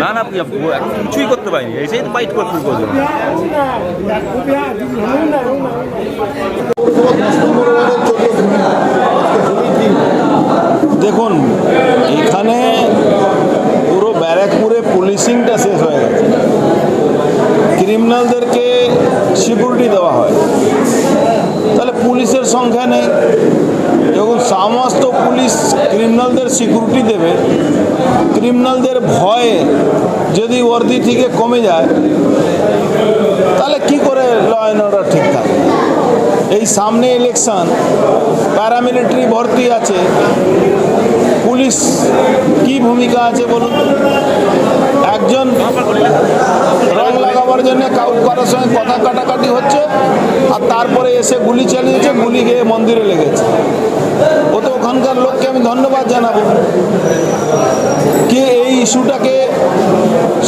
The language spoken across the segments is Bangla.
না না আপনি কিছুই করতে পারিনি। এসেই তো ফাইট করতে করবেন দেখুন, এখানে পুরো ব্যারাকপুরে পুলিশিংটা শেষ হয়ে গেছে। ক্রিমিনালদেরকে সিকিউরিটি দেওয়া হয়। তাহলে পুলিশের সংখ্যা নেই। যখন সমস্ত পুলিশ ক্রিমিনালদের সিকিউরিটি দেবে। ক্রিমিনালদের ভয়ে যদি ওর্দি থেকে কমে যায়, তাহলে কি করে ল অ্যান্ড অর্ডার ঠিক থাকবে এই সামনে ইলেকশন প্যারামিলিটারি ভর্তি আছে। পুলিশ কি ভূমিকা আছে বলুন? একজন কাউ সঙ্গে কথা কাটাকাটি হচ্ছে আর তারপরে এসে গুলি চালিয়েছে, গুলি গিয়ে মন্দিরে লেগেছে। ও তো ওখানকার লোককে আমি ধন্যবাদ জানাব কে এই ইস্যুটাকে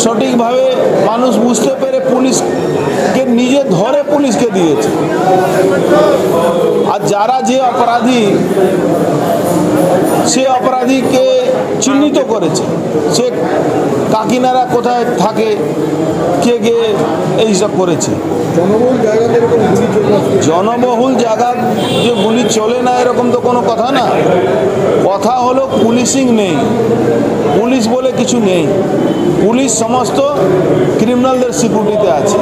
সঠিকভাবে মানুষ বুঝতে পেরে পুলিশকে নিজে ধরে পুলিশকে দিয়েছে। আর যারা যে অপরাধী সে অপরাধীকে চিহ্নিত করেছে। সে কাকিনারা কোথায় থাকে কে গিয়ে এইসব করেছে? জনবহুল জায়গা যে গুলি চলে না এরকম তো কোনো কথা না। কথা হলো পুলিশিং নেই। পুলিশ বলে কিছু নেই। পুলিশ সমস্ত ক্রিমিনালদের সিকিউরিটিতে আছে।